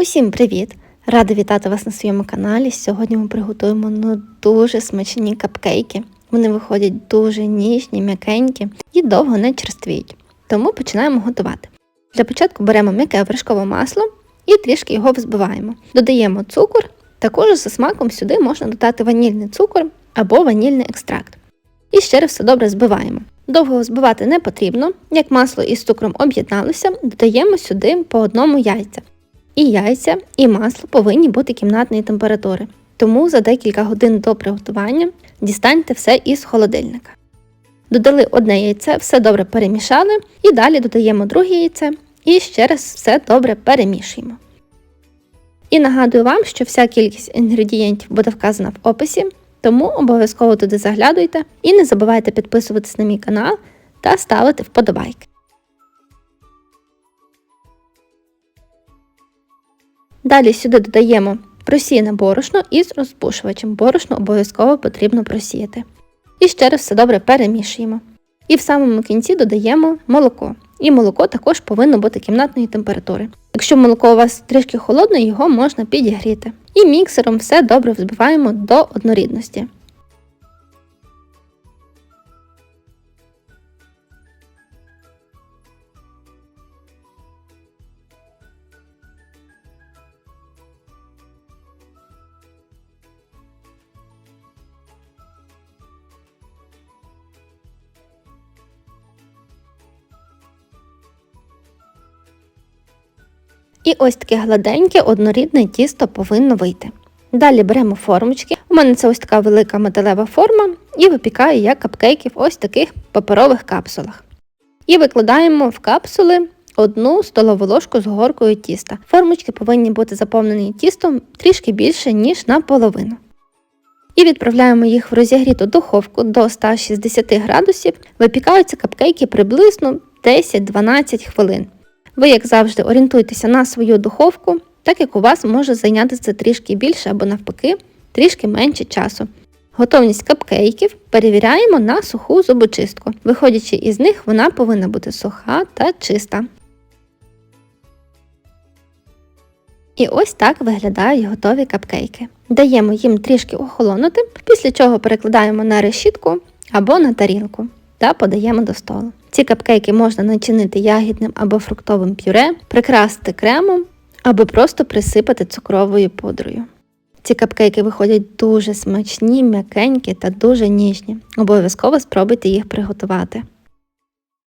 Усім привіт! Рада вітати вас на своєму каналі. Сьогодні ми приготуємо ну, дуже смачні капкейки. Вони виходять дуже ніжні, м'якенькі і довго не черствіють. Тому починаємо готувати. Для початку беремо м'яке вершкове масло і трішки його взбиваємо. Додаємо цукор, також за смаком сюди можна додати ванільний цукор або ванільний екстракт. І ще раз все добре збиваємо. Довго збивати не потрібно, як масло із цукром об'єдналося, додаємо сюди по одному яйця. І яйця, і масло повинні бути кімнатної температури. Тому за декілька годин до приготування дістаньте все із холодильника. Додали одне яйце, все добре перемішали, і далі додаємо друге яйце і ще раз все добре перемішуємо. І нагадую вам, що вся кількість інгредієнтів буде вказана в описі, тому обов'язково туди заглядуйте і не забувайте підписуватись на мій канал та ставити вподобайки. Далі сюди додаємо просіяне борошно із розпушувачем. Борошно обов'язково потрібно просіяти. І ще раз все добре перемішуємо. І в самому кінці додаємо молоко. І молоко також повинно бути кімнатної температури. Якщо молоко у вас трішки холодне, його можна підігріти. І міксером все добре взбиваємо до однорідності. І ось таке гладеньке однорідне тісто повинно вийти. Далі беремо формочки. У мене це ось така велика металева форма, і випікаю я капкейки в ось таких паперових капсулах. І викладаємо в капсули одну столову ложку з горкою тіста. Формочки повинні бути заповнені тістом трішки більше, ніж наполовину. І відправляємо їх в розігріту духовку до 160 градусів. Випікаються капкейки приблизно 10-12 хвилин. Ви, як завжди, орієнтуйтеся на свою духовку, так як у вас може зайняти це трішки більше або навпаки, трішки менше часу. Готовність капкейків перевіряємо на суху зубочистку. Виходячи із них, вона повинна бути суха та чиста. І ось так виглядають готові капкейки. Даємо їм трішки охолонути, після чого перекладаємо на решітку або на тарілку та подаємо до столу. Ці капкейки можна начинити ягідним або фруктовим пюре, прикрасити кремом або просто присипати цукровою пудрою. Ці капкейки виходять дуже смачні, м'якенькі та дуже ніжні. Обов'язково спробуйте їх приготувати.